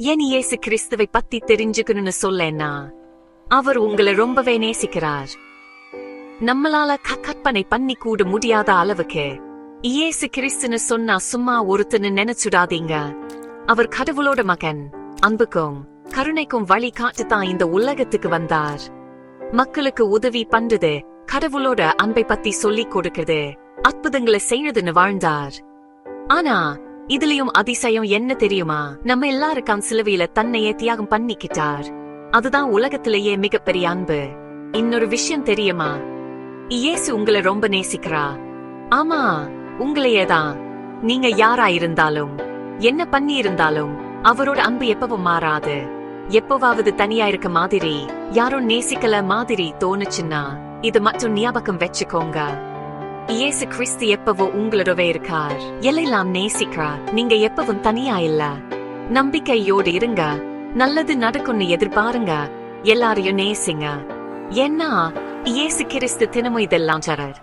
ஏன் இயேசு கிறிஸ்துவை பத்தி தெரிஞ்சுக்கணும்னு சொல்லேன்னா அவர் உங்களை ரொம்பவே நேசிக்கிறார். நம்மளால க- கற்பனை பண்ணி கூட முடியாத அளவுக்கு இயேசு கிறிஸ்துன்னு சொன்னா சும்மா ஒருத்தன்னு நினைச்சுடாதீங்க. அவர் கடவுளோட மகன் அன்புக்கும் கருணைக்கும் வழி காட்டுதான் இந்த உலகத்துக்கு வந்தார். மக்களுக்கு உதவி பண்றது கடவுளோட அன்பை பத்தி சொல்லிக் கொடுக்குது அற்புதங்களை செய்யறதுன்னு வாழ்ந்தார். ஆனா இதுலயும் அதிசயம் என்ன தெரியுமா? நம்ம எல்லாருக்கும் சிலுவையில தன்னையே தியாகம் பண்ணிக்கிட்டார். அதுதான் உலகத்திலேயே மிகப்பெரிய அன்பு. இன்னொரு விஷயம் தெரியுமா? இயேசு உங்களை ரொம்ப நேசிக்கிறா. ஆமா உங்களையே தான். நீங்க யாரா இருந்தாலும் என்ன பண்ணி இருந்தாலும் அவரோட அன்பு எப்பவும் மாறாது. எப்பவாவது தனியா இருக்க மாதிரி யாரும் நேசிக்கல மாதிரி தோணுச்சுன்னா இது மட்டும் ஞாபகம் வச்சுக்கோங்க. இயேசு கிறிஸ்து எப்பவோ உங்களோடவே இருக்கார். எல்லாம் நேசிக்கிறார் நீங்க எப்பவும் தனியா இல்ல. நம்பிக்கையோடு இருங்க. நல்லது நடக்கும்னு எதிர்பாருங்க. எல்லாரையும் நேசிங்க. ஏன்னா இயேசு கிறிஸ்து தினமும் இதெல்லாம் சரர்